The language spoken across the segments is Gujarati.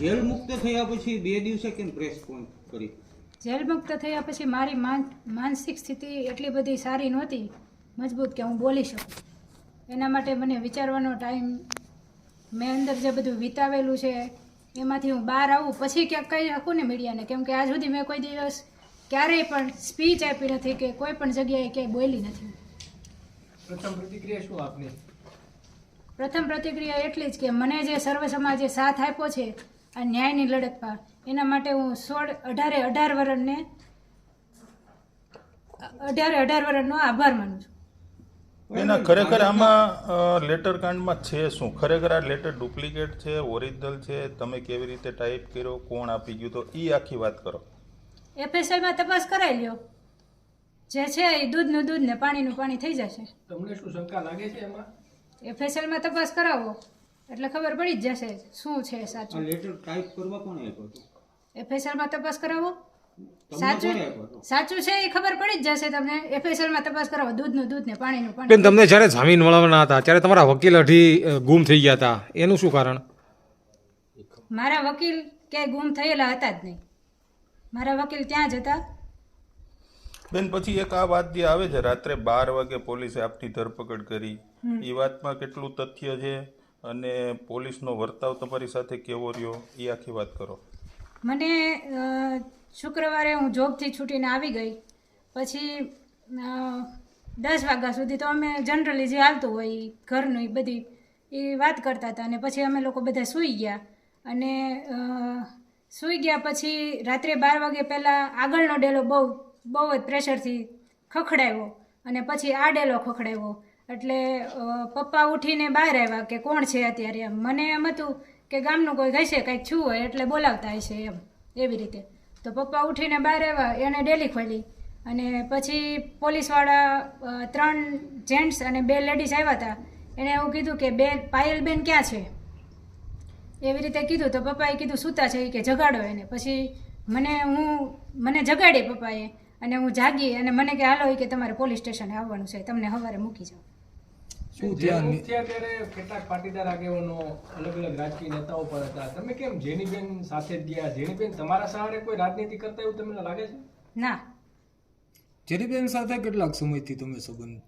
જેલ મુક્ત થયા પછી બે દિવસે કેમ પ્રેસ કોન્ફરન્સ કરી? જેલ મુક્ત થયા પછી મારી માન માનસિક સ્થિતિ એટલી બધી સારી નહોતી. મજબૂત કે હું બોલી શકું. એના માટે મને વિચારવાનો ટાઈમ મેં અંદર જે બધું વિતાવેલું છે એમાંથી હું બહાર આવું પછી ક્યાંક કહી શકું ને મીડિયાને. કેમ કે આજ સુધી મેં કોઈ દિવસ ક્યારેય પણ સ્પીચ આપી નથી કે કોઈ પણ જગ્યાએ ક્યાંય બોલી નથી. પ્રથમ પ્રતિક્રિયા શું આપની? પ્રથમ પ્રતિક્રિયા એટલી જ કે મને જે સર્વ સમાજે સાથ આપ્યો છે આ ન્યાયની લડતમાં એના માટે હું સોળ અઢારે અઢાર વર્ષને અઢારે અઢાર વર્ષનો આભાર માનું છું. એના ખરેખર આમાં લેટર કાંડમાં છે શું? ખરેખર આ લેટર ડુપ્લિકેટ છે ઓરિજિનલ છે? તમે કેવી રીતે ટાઈપ કર્યો? કોણ આપી ગયું તો? એ આખી વાત કરો. એફએસએલમાં તપાસ કરાવી લ્યો. જે છે એ દૂધનું દૂધ ને પાણીનું પાણી થઈ જશે. તમને શું શંકા લાગે છે એમાં? એફએસએલમાં તપાસ કરાવો. એટલે ખબર પડી જ જશે શું છે સાચું. લેટર ટાઈપ કરવા કોણે આપ્યો હતો? એફએસએલમાં તપાસ કરાવો. સાચું સાચું છે એ ખબર પડી જ જશે તમને. એફએસએલમાં તપાસ કરાવો. દૂધનું દૂધ ને પાણીનું. બેન પાણી તમને જ્યારે જામીન મળવાના હતા ત્યારે તમારા વકીલ અઢી ગુમ થઈ ગયા હતા. એનું શું કારણ? મારા વકીલ ક્યાંય ગુમ થયેલા હતા જ નહીં. મારા વકીલ ત્યાં જ હતા. બેન પછી એક આ વાત જે આવે છે રાત્રે બાર વાગે પોલીસે આપની ધરપકડ કરી. એ વાતમાં કેટલું તથ્ય છે? અને પોલીસનો વર્તાવ તમારી સાથે કેવો રહ્યો? એ આખી વાત કરો. મને શુક્રવારે હું જોબથી છૂટીને આવી ગઈ. પછી દસ વાગ્યા સુધી તો અમે જનરલી જે હાલતું હોય ઘરનું એ બધી એ વાત કરતા હતા અને પછી અમે લોકો બધા સૂઈ ગયા. અને સૂઈ ગયા પછી રાત્રે બાર વાગે પહેલાં આગળનો ડેલો બહુ બહુ જ પ્રેશરથી ખખડાવ્યો અને પછી આ ડેલો ખખડાવ્યો એટલે પપ્પા ઉઠીને બહાર આવ્યા કે કોણ છે અત્યારે એમ. મને એમ હતું કે ગામનું કોઈ હશે કંઈક છું હોય એટલે બોલાવતા હશે એમ, એવી રીતે. તો પપ્પા ઉઠીને બહાર આવ્યા એણે ડેલી ખોલી. અને પછી પોલીસવાળા ત્રણ જેન્ટ્સ અને બે લેડીઝ આવ્યા હતા એણે એવું કીધું કે બેન પાયલબેન ક્યાં છે? એવી રીતે કીધું. તો પપ્પાએ કીધું, સૂતા છે કે જગાડો એને. પછી મને, હું, મને જગાડી પપ્પાએ અને હું જાગી અને મને કે, હાલો કે તમારે પોલીસ સ્ટેશને આવવાનું છે, તમને સવારે મૂકી જાઓ શું કેટલાક પાટીદાર આગેવાનો અલગ અલગ રાજકીય નેતાઓ પણ હતા. તમે કેમ જેનીબેન સાથે જ ગયા? જેનીબેન તમારા સહારે કોઈ રાજનીતિ કરતા એવું તમને લાગે છે? ના. જેનીબેન સાથે કેટલાક સમયથી તમે સંબંધ?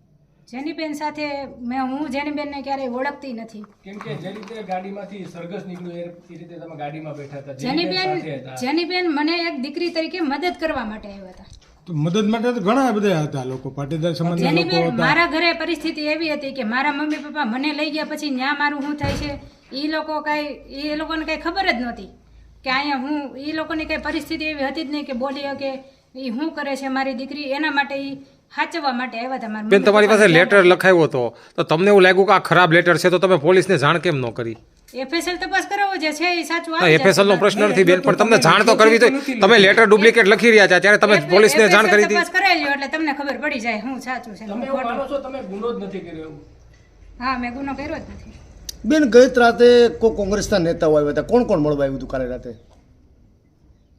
જેનીબેન સાથે મેં હું જેનીબેનને ક્યારેય ઓળખતી નથી. કેમ કે જે રીતે ગાડીમાંથી સરઘસ નીકળ્યું એ એ રીતે તમે ગાડીમાં બેઠા હતા. જેનીબેન બેન જેનીબેન મને એક દીકરી તરીકે મદદ કરવા માટે આવ્યા હતા. તો મદદ માટે તો ઘણા બધા હતા લોકો પાટીદાર સમાજના લોકો હતા. મારા ઘરે પરિસ્થિતિ એવી હતી કે મારા મમ્મી પપ્પા મને લઈ ગયા પછી ન્યા મારું શું થાય છે? એ લોકો કાંઈ એ લોકોને કાંઈ ખબર જ નહોતી કે અહીંયા હું એ લોકોની કંઈ પરિસ્થિતિ એવી હતી જ નહીં કે બોલી શકે એ શું કરે છે મારી દીકરી? એના માટે એ સાચવવા માટે આવ્યા હતા મારા બેન તમારી પાસે લેટર લખાયો હતો. તો તમને એવું લાગ્યું કે આ ખરાબ લેટર છે તો તમે પોલીસને જાણ કેમ ન કરી? એફએસએલ તપાસ કરાવો જે છે એ સાચું આવે એફએસએલ નો પ્રશ્ન નથી બેન પણ તમને જાણ તો કરવી જોઈએ તમે લેટર ડુપ્લિકેટ લખી રહ્યા છે ત્યારે તમે પોલીસ પોલીસને જાણ કરી દીધી તપાસ કરાવી એટલે તમને ખબર પડી જાય હું સાચું છે તમે હું માનો છો તમે ગુનો જ નથી કર્યો હા મેં ગુનો કર્યો જ નથી. બેન ગઈ રાતે કો કોંગ્રેસના નેતાઓ આવ્યા હતા. કોણ કોણ મળવા આવ્યું હતું કાલે રાતે?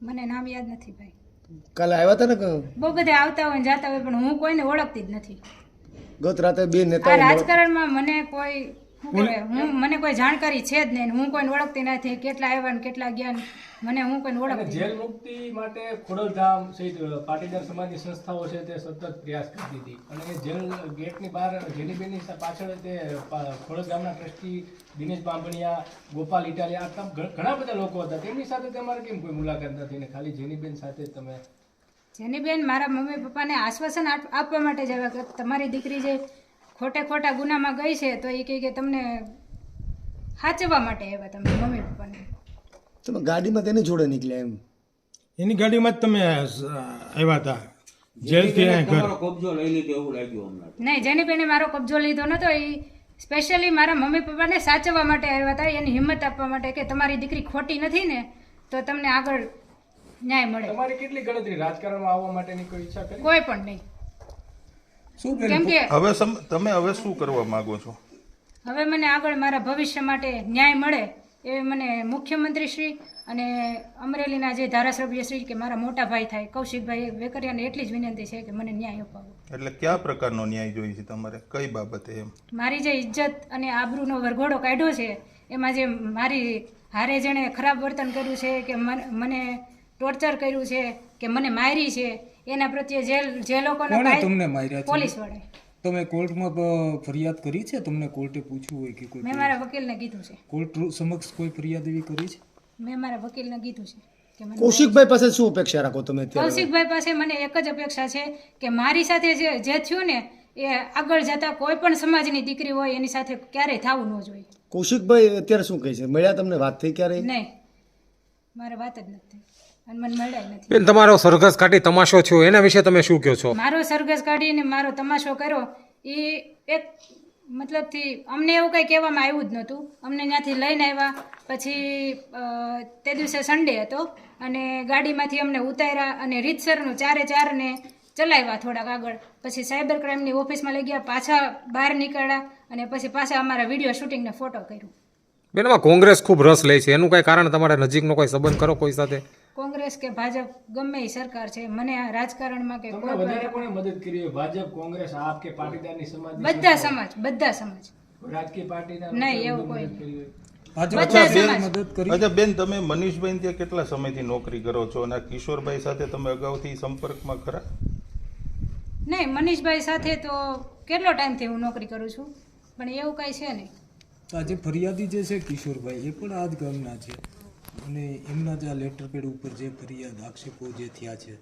મને નામ યાદ નથી ભાઈ. કાલે આવ્યા હતા ને કે બહુ બધા આવતા હોય ને જાતા હોય પણ હું કોઈને ઓળખતી જ નથી. ગત રાતે બે નેતાઓ રાજકારણમાં મને કોઈ હું મને કોઈ જાણકારી છે જ નહીં હું કોઈને ઓળખતી નથી. કેટલા આવ્યા ને કેટલા ગયા મને હું કોઈને ઓળખતી જેલ મુક્તિ માટે ખોડલધામ સહિત પાટીદાર સમાજની સંસ્થાઓ છે તે સતત પ્રયાસ કરતી હતી અને જેલ ગેટની બહાર જેલીબેનની પાછળ તે ખોડલધામના ટ્રસ્ટી દિનેશ બાંભણિયા ગોપાલ ઇટાલિયા આ ઘણા બધા લોકો હતા. તેમની સાથે તમારે કેમ કોઈ મુલાકાત નથી ને ખાલી જેનીબેન સાથે જ તમે જેની બેન મારા મમ્મી પપ્પાને આશ્વાસન આપવા માટે જ આવ્યા કે તમારી દીકરી જે ખોટે ખોટા ગુનામાં ગઈ છે તો એ કહે કે તમને સાચવવા માટે આવ્યા તમે મમ્મી પપ્પાને. તમે ગાડીમાં તેને જોડે નીકળ્યા એમ? એની ગાડીમાં જ તમે આવ્યા હતા. જેલથી ઘર. કબજો લઈ લીધો એવું લાગ્યું અમને નહીં જેની બેને મારો કબજો લીધો નતો એ સ્પેશિયલી મારા મમ્મી પપ્પાને સાચવવા માટે આવ્યા હતા એની હિંમત આપવા માટે કે તમારી દીકરી ખોટી નથી ને તો તમને આગળ ન્યાય મળે. તમારી કેટલી ગણતરી? રાજકારણમાં આવવા માટેની કોઈ ઈચ્છા કરી? કોઈ પણ નહીં. શું કેમ કે હવે તમે હવે શું કરવા માંગો છો? હવે મને આગળ મારા ભવિષ્ય માટે ન્યાય મળે એ મને મુખ્યમંત્રી શ્રી અને અમરેલીના જે ધારાસભ્ય શ્રી કે મારા મોટા ભાઈ થાય કૌશિકભાઈ વેકરિયાને એટલી જ વિનંતી છે કે મને ન્યાય અપાવો. એટલે કયા પ્રકારનો ન્યાય જોઈએ છે તમારે? કઈ બાબતે એમ? મારી જે ઇજ્જત અને આબરૂનો વરઘોડો કાઢ્યો છે એમાં જે મારી હારે જેણે ખરાબ વર્તન કર્યું છે કે મન- મને ટોર્ચર કર્યું છે કે મને મારી છે એના પ્રત્યે જે જે લોકો કોણે તમને માર્યા પોલીસ વડે. તમે કોર્ટમાં ફરિયાદ કરી છે? તમને કોર્ટે પૂછ્યું હોય કે કોઈ મેં મારા વકીલને કીધું છે. કોર્ટ સમક્ષ કોઈ ફરિયાદ એવી કરી છે? મેં મારા વકીલને કીધું છે કે કૌશિકભાઈ પાસે શું અપેક્ષા રાખો તમે કૌશિકભાઈ પાસે મને એક જ અપેક્ષા છે કે મારી સાથે જે જે થયું ને એ આગળ જતા કોઈ પણ સમાજની દીકરી હોય એની સાથે ક્યારેય થવું ન જોઈએ. કૌશિકભાઈ અત્યારે શું કહે છે? મળ્યા તમને? વાત થઈ ક્યારે નહીં. મારે વાત જ નથી અને મને મળ્યા નથી. બેન તમારો સરઘસ કાઢી તમાશો છો એના વિશે તમે શું કહો છો? મારો સરઘસ કાઢીને મારો તમાશો કર્યો એ એક મતલબથી અમને એવું કંઈ કહેવામાં આવ્યું જ નહોતું. અમને ત્યાંથી લઈને આવ્યા પછી તે દિવસે સન્ડે હતો અને ગાડીમાંથી અમને ઉતાર્યા અને રીતસરનું ચારે ચારને ચલાવ્યા થોડાક આગળ. પછી સાયબર ક્રાઇમની ઓફિસમાં લઈ ગયા પાછા બહાર નીકળ્યા અને પછી પાછા અમારા વીડિયો શૂટિંગને ફોટો કર્યું. બેન કોંગ્રેસ ખૂબ રસ લે છે. એનું કઈ કારણ તમારા નજીકનો કોઈ સંબંધ કરો કોઈ સાથે? કોંગ્રેસ કે ભાજપ ગમે એ સરકાર છે મને આ રાજકારણમાં કે કોઈ વધારે કોણે મદદ કરી હોય? ભાજપ કોંગ્રેસ આપ કે પાટીદારની સમાજ બધા સમાજ બધા સમાજ. રાજકીય પાર્ટીના નહીં, એવું કોઈ અચ્છા બેન તમે મનીષભાઈ ત્યાં કેટલા સમયથી નોકરી કરો છો અને કિશોરભાઈ સાથે તમે અગાઉથી સંપર્કમાં ખરા? નહીં મનીષભાઈ સાથે તો કેટલો ટાઈમથી હું નોકરી કરું છું? પણ એવું કાંઈ છે નહીં. આજે ફરિયાદી જે છે કિશોરભાઈ એ પણ આ જ ગામના છે. અને એમના જે આ લેટર પેડ ઉપર જે ફરિયાદ આક્ષેપો જે થયા છે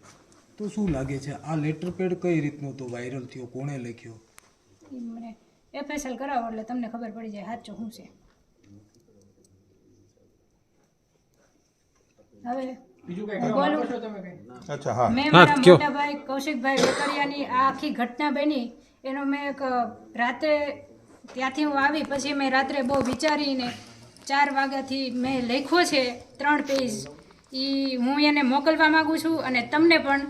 તો શું લાગે છે? આ લેટર પેડ કઈ રીતનો તો વાયરલ થયો? કોણે લખ્યો? મને એફએસએલ કરાવો એટલે તમને ખબર પડી જાય સાચો શું છે. હવે બીજું કઈ કહેવા માંગો છો તમે કઈ? અચ્છા હા. મેં મારા મોટાભાઈ કૌશિકભાઈ વેકરિયાની આ આખી ઘટના બની. એનો મેં એક રાતે ત્યાંથી હું આવી પછી મેં રાત્રે બહુ વિચારીને ચાર વાગ્યાથી મેં લખ્યો છે ત્રણ પેજ એ હું એને મોકલવા માગું છું અને તમને પણ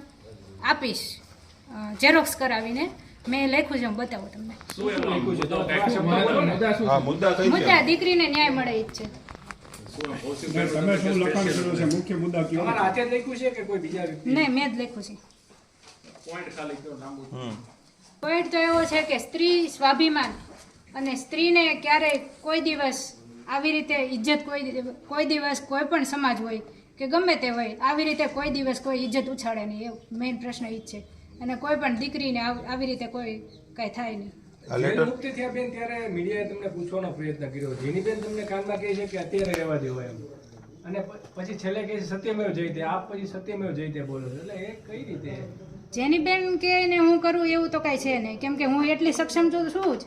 આપીશ. ઝેરોક્સ કરાવીને મેં લખ્યું છે હું બતાવું તમને. મુદ્દા કઈ છે? મુદ્દા દીકરીને ન્યાય મળે એ જ છે. તમે શું લખાણ કર્યું છે? મુખ્ય મુદ્દા કયો? તમારા હાથે જ લખ્યું છે કે કોઈ બીજા વ્યક્તિ? નહીં મેં જ લખ્યું છે. પોઈન્ટ ખાલી કયો લાંબુ. હમ. પોઈન્ટ તો એવો છે કે સ્ત્રી સ્વાભિમાન અને સ્ત્રીને ક્યારેય કોઈ દિવસ આવી રીતે ઇજ્જત કોઈ કોઈ દિવસ કોઈ પણ સમાજ હોય કે ગમે તે હોય આવી રીતે કોઈ દિવસ કોઈ ઇજ્જત ઉછાળે નહીં એવું મેઇન પ્રશ્ન એ જ છે. અને કોઈ પણ દીકરીને આવી રીતે કોઈ કાંઈ થાય નહીં. મુક્તિ થયા બેન ત્યારે મીડિયાએ તમને પૂછવાનો પ્રયત્ન કર્યો. જેની બેન તમને કાનમાં કહે છે કે અત્યારે રહેવા દેવો એમ. અને પછી છેલ્લે કહે છે સત્યમેવ જયતે આપ પછી સત્યમેવ જયતે બોલો એટલે એ કઈ રીતે? જેની બેન કે હું કરું એવું તો કાંઈ છે નહીં. કેમ કે હું એટલી સક્ષમ છું છું જ?